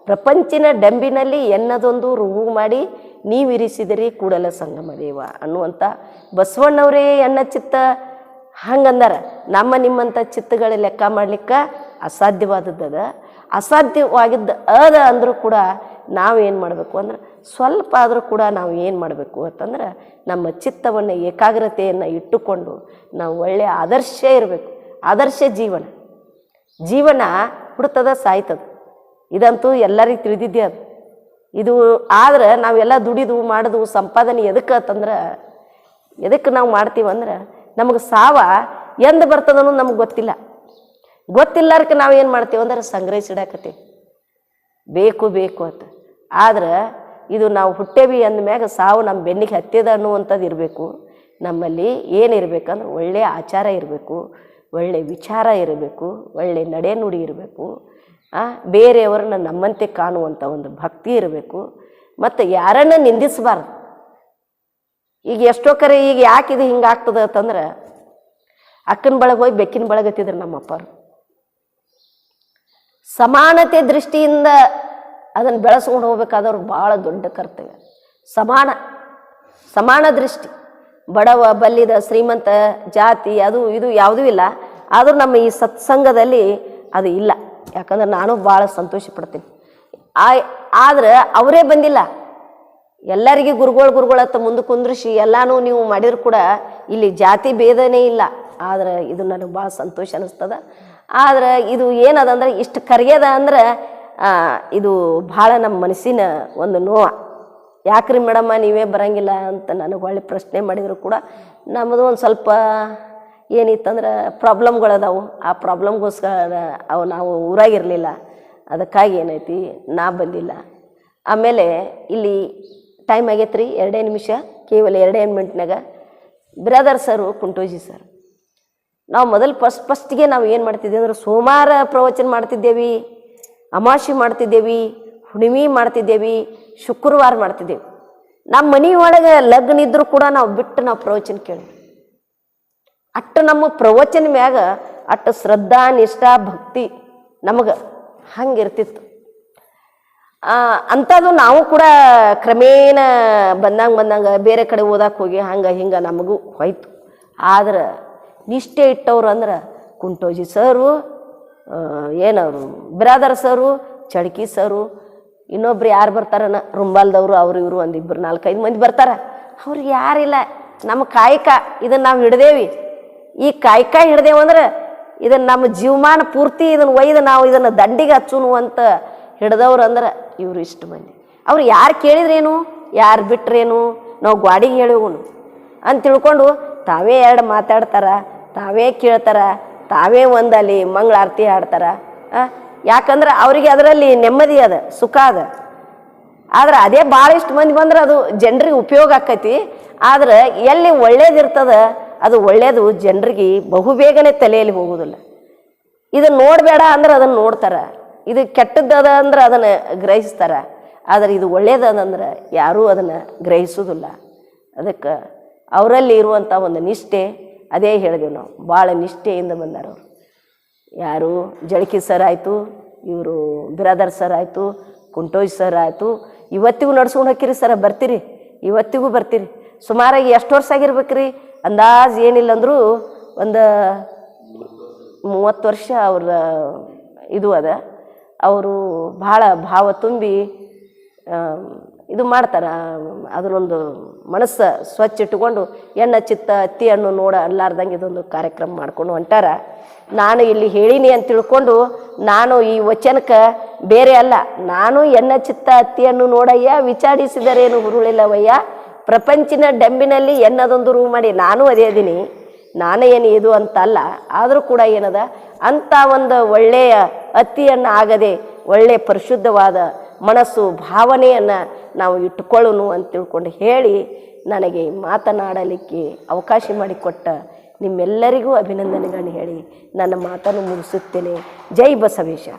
ಪ್ರಪಂಚಿನ ಡಂಬಿನಲ್ಲಿ ಎನ್ನದೊಂದು ರುಹು ಮಾಡಿ ನೀವಿರಿಸಿದಿರಿ ಕೂಡಲ ಸಂಗಮ ದೇವ ಅನ್ನುವಂಥ ಬಸವಣ್ಣವರೇ ಎನ್ನ ಚಿತ್ತ ಹಂಗಂದಾರ ನಮ್ಮ ನಿಮ್ಮಂಥ ಚಿತ್ತಗಳ ಲೆಕ್ಕ ಮಾಡ್ಲಿಕ್ಕೆ ಅಸಾಧ್ಯವಾದದ್ದದ. ಅಸಾಧ್ಯವಾಗಿದ್ದ ಅದ ಅಂದರೂ ಕೂಡ ನಾವು ಏನು ಮಾಡಬೇಕು ಅಂದ್ರೆ ಸ್ವಲ್ಪ ಆದರೂ ಕೂಡ ನಾವು ಏನು ಮಾಡಬೇಕು ಅಂತಂದ್ರೆ ನಮ್ಮ ಚಿತ್ತವನ್ನು ಏಕಾಗ್ರತೆಯನ್ನು ಇಟ್ಟುಕೊಂಡು ನಾವು ಒಳ್ಳೆಯ ಆದರ್ಶ ಇರಬೇಕು. ಆದರ್ಶ ಜೀವನ. ಜೀವನ ಹುಡ್ತದ ಸಾಯ್ತದ. ಇದಂತೂ ಎಲ್ಲರಿಗೂ ತಿಳಿದಿದ್ದೇ ಅದು. ಇದು ಆದ್ರೆ ನಾವೆಲ್ಲ ದುಡಿದು ಮಾಡೋದು ಸಂಪಾದನೆ ಎದಕ್ಕೆ ಅಂತಂದ್ರೆ ಎದಕ್ಕೆ ನಾವು ಮಾಡ್ತೀವಂದ್ರೆ ನಮಗೆ ಸಾವ ಎಂದು ಬರ್ತದ ಅನ್ನೋದು ನಮ್ಗೆ ಗೊತ್ತಿಲ್ಲ. ಗೊತ್ತಿಲ್ಲಾರಕ್ಕೆ ನಾವು ಏನು ಮಾಡ್ತೀವಿ ಅಂದ್ರೆ ಸಂಗ್ರಹಿಸಿಡಾಕತ್ತೀವಿ ಬೇಕು ಬೇಕು ಅಂತ. ಆದ್ರೆ ಇದು ನಾವು ಹುಟ್ಟೇವಿ ಅಂದಮ್ಯಾಗ ಸಾವು ನಮ್ಮ ಬೆನ್ನಿಗೆ ಹತ್ತಿದ ಅನ್ನುವಂಥದ್ದು ಇರಬೇಕು. ನಮ್ಮಲ್ಲಿ ಏನಿರಬೇಕಂದ್ರೆ ಒಳ್ಳೆಯ ಆಚಾರ ಇರಬೇಕು ಒಳ್ಳೆಯ ವಿಚಾರ ಇರಬೇಕು ಒಳ್ಳೆಯ ನಡೆನುಡಿ ಇರಬೇಕು ಬೇರೆಯವ್ರನ್ನ ನಮ್ಮಂತೆ ಕಾಣುವಂಥ ಒಂದು ಭಕ್ತಿ ಇರಬೇಕು. ಮತ್ತು ಯಾರನ್ನ ನಿಂದಿಸಬಾರ್ದು. ಈಗ ಎಷ್ಟೋ ಕರೆ ಈಗ ಯಾಕೆ ಇದು ಹಿಂಗೆ ಆಗ್ತದೆ ಅಂತಂದ್ರೆ ಅಕ್ಕನ ಬಳಗ ಹೋಗಿ ಬೆಕ್ಕಿನ ಬಳಗತ್ತಿದ್ರು ನಮ್ಮ ಅಪ್ಪರು ಸಮಾನತೆ ದೃಷ್ಟಿಯಿಂದ ಅದನ್ನು ಬೆಳೆಸ್ಕೊಂಡು ಹೋಗ್ಬೇಕಾದವ್ರು ಭಾಳ ದೊಡ್ಡ ಕರ್ತವ್ಯ. ಸಮಾನ ಸಮಾನ ದೃಷ್ಟಿ. ಬಡವ, ಬಲ್ಲಿದ, ಶ್ರೀಮಂತ ಜಾತಿ ಅದು ಇದು ಯಾವುದೂ ಇಲ್ಲ. ಆದರೂ ನಮ್ಮ ಈ ಸತ್ಸಂಗದಲ್ಲಿ ಅದು ಇಲ್ಲ. ಯಾಕಂದ್ರೆ ನಾನು ಭಾಳ ಸಂತೋಷ ಪಡ್ತೀನಿ ಆ ಆದ್ರೆ ಅವರೇ ಬಂದಿಲ್ಲ. ಎಲ್ಲರಿಗೆ ಗುರುಗಳು ಗುರುಗಳತ್ತ ಮುಂದೆ ಕುಂದ್ರಿಸಿ ಎಲ್ಲಾನು ನೀವು ಮಾಡಿದ್ರು ಕೂಡ ಇಲ್ಲಿ ಜಾತಿ ಭೇದನೇ ಇಲ್ಲ. ಆದ್ರೆ ಇದು ನನಗೆ ಭಾಳ ಸಂತೋಷ ಅನಿಸ್ತದ. ಆದ್ರೆ ಇದು ಏನದ ಅಂದ್ರೆ ಇಷ್ಟು ಕರಿಯದ ಅಂದ್ರೆ ಇದು ಭಾಳ ನಮ್ಮ ಮನಸ್ಸಿನ ಒಂದು ನೋವು. ಯಾಕ್ರಿ ಮೇಡಮ್ಮ, ನೀವೇ ಬರಂಗಿಲ್ಲ ಅಂತ ನನಗೆ ಒಳ್ಳೆ ಪ್ರಶ್ನೆ ಮಾಡಿದ್ರು ಕೂಡ ನಮ್ಮದು ಒಂದು ಸ್ವಲ್ಪ ಏನಿತ್ತಂದ್ರೆ ಪ್ರಾಬ್ಲಮ್ಗಳದಾವು ಆ ಪ್ರಾಬ್ಲಮ್ಗೋಸ್ಕರ ಅವು ನಾವು ಊರಾಗಿರಲಿಲ್ಲ. ಅದಕ್ಕಾಗಿ ಏನೈತಿ, ನಾ ಬಂದಿಲ್ಲ. ಆಮೇಲೆ ಇಲ್ಲಿ ಟೈಮ್ ಆಗೈತೆ ರೀ ಎರಡೇ ನಿಮಿಷ, ಕೇವಲ ಎರಡೇ ಮಿನಿಟ್ನಾಗ ಬ್ರದರ್ ಸರು ಕುಂಟೋಜಿ ಸರ್ ನಾವು ಮೊದಲು ಫಸ್ಟ್ ಫಸ್ಟ್ಗೆ ನಾವು ಏನು ಮಾಡ್ತಿದ್ದೀವಿ ಅಂದ್ರೆ ಸೋಮವಾರ ಪ್ರವಚನ ಮಾಡ್ತಿದ್ದೇವೆ ಅಮಾವಾಸ್ಯೆ ಮಾಡ್ತಿದ್ದೇವೆ, ಹುಣ್ಣಿಮೆ ಮಾಡ್ತಿದ್ದೇವೆ, ಶುಕ್ರವಾರ ಮಾಡ್ತಿದ್ದೇವೆ. ನಮ್ಮ ಮನೆ ಒಳಗೆ ಲಗ್ನ ಇದ್ದರೂ ಕೂಡ ನಾವು ಬಿಟ್ಟು ನಾವು ಪ್ರವಚನ ಕೇಳಿ ಅಟ್ಟು ನಮ್ಮ ಪ್ರವಚನ ಮ್ಯಾಗ ಅಟ್ಟು ಶ್ರದ್ಧಾ, ನಿಷ್ಠಾ, ಭಕ್ತಿ ನಮಗೆ ಹಂಗಿರ್ತಿತ್ತು ಅಂಥದ್ದು ನಾವು ಕೂಡ ಕ್ರಮೇಣ ಬಂದಂಗೆ ಬಂದಂಗೆ ಬೇರೆ ಕಡೆ ಓದಕ್ಕೆ ಹೋಗಿ ಹಂಗೆ ಹಿಂಗೆ ನಮಗೂ ಹೋಯ್ತು. ಆದ್ರೆ ನಿಷ್ಠೆ ಇಟ್ಟವ್ರು ಅಂದ್ರೆ ಕುಂಟೋಜಿ ಸರು ಏನವರು ಬಿರಾದರ್ ಸರು, ಚಡ್ಕಿ ಸರು, ಇನ್ನೊಬ್ರು ಯಾರು ಬರ್ತಾರನ? ರುಂಬಾಲ್ದವರು, ಅವರು ಇವರು ಒಂದಿಬ್ಬರು ನಾಲ್ಕೈದು ಮಂದಿ ಬರ್ತಾರ. ಅವ್ರಿಗೆ ಯಾರಿಲ್ಲ ನಮ್ಮ ಕಾಯಕ ಇದನ್ನು ನಾವು ಹಿಡ್ದೇವಿ. ಈ ಕಾಯಕ ಹಿಡ್ದೇವಂದ್ರೆ ಇದನ್ನು ನಮ್ಮ ಜೀವಮಾನ ಪೂರ್ತಿ ಇದನ್ನು ಒಯ್ದು ನಾವು ಇದನ್ನು ದಂಡಿಗೆ ಹಚ್ಚುನು ಅಂತ ಹಿಡ್ದವ್ರು ಅಂದ್ರೆ ಇವರು ಇಷ್ಟು ಮಂದಿ. ಅವ್ರು ಯಾರು ಕೇಳಿದ್ರೇನು? ಯಾರು ಬಿಟ್ರೇನು? ನಾವು ಗ್ವಾಡಿಗೆ ಹೇಳುವನು ಅಂತ ತಿಳ್ಕೊಂಡು ತಾವೇ ಎರಡು ಮಾತಾಡ್ತಾರ, ತಾವೇ ಕೇಳ್ತಾರ, ತಾವೇ ಒಂದಲ್ಲಿ ಮಂಗಳಾರತಿ ಹಾಡ್ತಾರ? ಯಾಕಂದ್ರೆ ಅವರಿಗೆ ಅದರಲ್ಲಿ ನೆಮ್ಮದಿ ಅದ, ಸುಖ ಅದ. ಆದ್ರೆ ಅದೇ ಭಾಳ ಇಷ್ಟು ಮಂದಿ ಬಂದ್ರೆ ಅದು ಜನರಿಗೆ ಉಪಯೋಗ ಆಕೈತಿ. ಆದ್ರೆ ಎಲ್ಲಿ ಒಳ್ಳೇದಿರ್ತದ, ಅದು ಒಳ್ಳೇದು ಜನರಿಗೆ ಬಹುಬೇಗನೆ ತಲೆಯಲ್ಲಿ ಹೋಗೋದಿಲ್ಲ. ಇದನ್ನು ನೋಡಬೇಡ ಅಂದ್ರೆ ಅದನ್ನು ನೋಡ್ತಾರ. ಇದು ಕೆಟ್ಟದ್ದದ ಅಂದ್ರೆ ಅದನ್ನು ಗ್ರಹಿಸ್ತಾರೆ. ಆದರೆ ಇದು ಒಳ್ಳೆಯದಂದ್ರೆ ಯಾರೂ ಅದನ್ನು ಗ್ರಹಿಸೋದಿಲ್ಲ. ಅದಕ್ಕೆ ಅವರಲ್ಲಿ ಇರುವಂಥ ಒಂದು ನಿಷ್ಠೆ, ಅದೇ ಹೇಳಿದೆವು ನಾವು ಭಾಳ ನಿಷ್ಠೆಯಿಂದ ಬಂದಾರ ಅವರು. ಯಾರು ಜಳಕಿ ಸರ್ ಆಯಿತು, ಇವರು ಬಿರಾದರ್ ಸರ್ ಆಯಿತು, ಕುಂಟೋಜ್ ಸರ್ ಆಯಿತು, ಇವತ್ತಿಗೂ ನಡ್ಸ್ಕೊಂಡು ಹಾಕಿರಿ ಸರ ಬರ್ತೀರಿ, ಇವತ್ತಿಗೂ ಬರ್ತೀರಿ. ಸುಮಾರಾಗಿ ಎಷ್ಟು ವರ್ಷ ಆಗಿರ್ಬೇಕ್ರಿ? ಅಂದಾಜು ಏನಿಲ್ಲ ಅಂದರೂ ಒಂದು ಮೂವತ್ತು ವರ್ಷ ಅವ್ರ ಇದು ಅದ. ಅವರು ಭಾಳ ಭಾವ ತುಂಬಿ ಇದು ಮಾಡ್ತಾರೆ. ಅದರೊಂದು ಮನಸ್ಸು ಸ್ವಚ್ಛ ಇಟ್ಟುಕೊಂಡು ಎಣ್ಣ ಚಿತ್ತ ಅತ್ತಿ ಹಣ್ಣು ನೋಡ ಅಲ್ಲಾರ್ದಂಗೆ ಇದೊಂದು ಕಾರ್ಯಕ್ರಮ ಮಾಡ್ಕೊಂಡು ಹೊಂಟಾರ. ನಾನು ಇಲ್ಲಿ ಹೇಳೀನಿ ಅಂತ ತಿಳ್ಕೊಂಡು, ನಾನು ಈ ವಚನಕ್ಕೆ ಬೇರೆ ಅಲ್ಲ. ನಾನು ಎಣ್ಣ ಚಿತ್ತ ಅತ್ತಿಯನ್ನು ನೋಡಯ್ಯ, ವಿಚಾರಿಸಿದರೇನು ಹುರುಳಿಲ್ಲವಯ್ಯ. ಪ್ರಪಂಚಿನ ಡಂಬಿನಲ್ಲಿ ಎನ್ನದೊಂದು ರೂಮ್ ಮಾಡಿ ನಾನು ಅದೇ ಅದೀನಿ ನಾನೇ ಏನು ಇದು ಅಂತ ಅಲ್ಲ ಆದರೂ ಕೂಡ ಏನದ? ಅಂಥ ಒಂದು ಒಳ್ಳೆಯ ಅತ್ತಿಯನ್ನು ಆಗದೆ ಒಳ್ಳೆಯ ಪರಿಶುದ್ಧವಾದ ಮನಸ್ಸು ಭಾವನೆಯನ್ನು ನಾವು ಇಟ್ಟುಕೊಳ್ಳೋನು ಅಂತ ತಿಳ್ಕೊಂಡು ಹೇಳಿ ನನಗೆ ಮಾತನಾಡಲಿಕ್ಕೆ ಅವಕಾಶ ಮಾಡಿಕೊಟ್ಟ ನಿಮ್ಮೆಲ್ಲರಿಗೂ ಅಭಿನಂದನೆಗಳನ್ನು ಹೇಳಿ ನನ್ನ ಮಾತನ್ನು ಮುಗಿಸುತ್ತೇನೆ. ಜೈ ಬಸವೇಶ.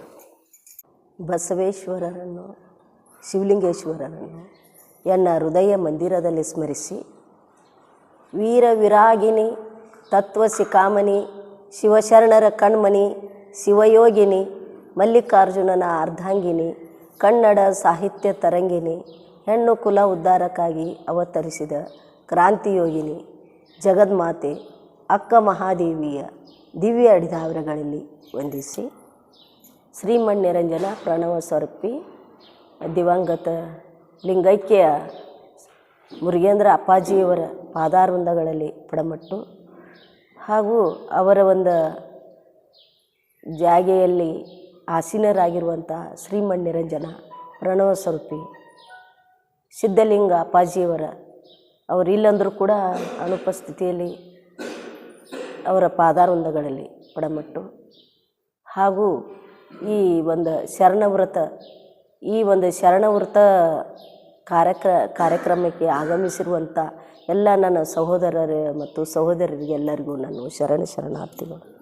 ಬಸವೇಶ್ವರರನ್ನು, ಶಿವಲಿಂಗೇಶ್ವರರನ್ನು ಎನ್ನ ಹೃದಯ ಮಂದಿರದಲ್ಲಿ ಸ್ಮರಿಸಿ ವೀರ ವಿರಾಗಿನಿ ತತ್ವ ಶಿಖಾಮಣಿ ಶಿವಶರಣರ ಕಣ್ಮಣಿ ಶಿವಯೋಗಿನಿ, ಮಲ್ಲಿಕಾರ್ಜುನನ ಅರ್ಧಾಂಗಿನಿ, ಕನ್ನಡ ಸಾಹಿತ್ಯ ತರಂಗಿನಿ, ಹೆಣ್ಣು ಕುಲ ಉದ್ಧಾರಕ್ಕಾಗಿ ಅವತರಿಸಿದ ಕ್ರಾಂತಿಯೋಗಿನಿ ಜಗದ್ಮಾತೆ ಅಕ್ಕ ಮಹಾದೇವಿಯ ದಿವ್ಯ ಅಡಿದಾವರಗಳಲ್ಲಿ ವಂದಿಸಿ. ಶ್ರೀಮಣ್ ನಿರಂಜನ ಪ್ರಣವ ಸ್ವರೂಪಿ, ದಿವಂಗತ ಲಿಂಗೈಕ್ಯ ಮುರುಗೇಂದ್ರ ಅಪ್ಪಾಜಿಯವರ ಪಾದಾರವಿಂದಗಳಲ್ಲಿ ಪಡಮಟ್ಟು. ಹಾಗೂ ಅವರ ಒಂದು ಜಾಗೆಯಲ್ಲಿ ಆಸೀನರಾಗಿರುವಂಥ ಶ್ರೀಮಣ್ ನಿರಂಜನ ಪ್ರಣವ ಸ್ವರೂಪಿ ಸಿದ್ಧಲಿಂಗ ಅಪ್ಪಾಜಿಯವರ ಅವರಿಲ್ಲಂದರೂ ಕೂಡ ಅನುಪಸ್ಥಿತಿಯಲ್ಲಿ ಅವರ ಪಾದಾರವಿಂದಗಳಲ್ಲಿ ಪಡಮಟ್ಟು ಹಾಗೂ ಈ ಒಂದು ಶರಣವ್ರತ, ಈ ಒಂದು ಶರಣವ್ರತ ಕಾರ್ಯಕ್ರ, ಕಾರ್ಯಕ್ರಮಕ್ಕೆ ಆಗಮಿಸಿರುವಂಥ ಎಲ್ಲ ನನ್ನ ಸಹೋದರರ ಮತ್ತು ಸಹೋದರರಿಗೆಲ್ಲರಿಗೂ ನಾನು ಶರಣ ಶರಣಾರ್ಥಿಗಳು.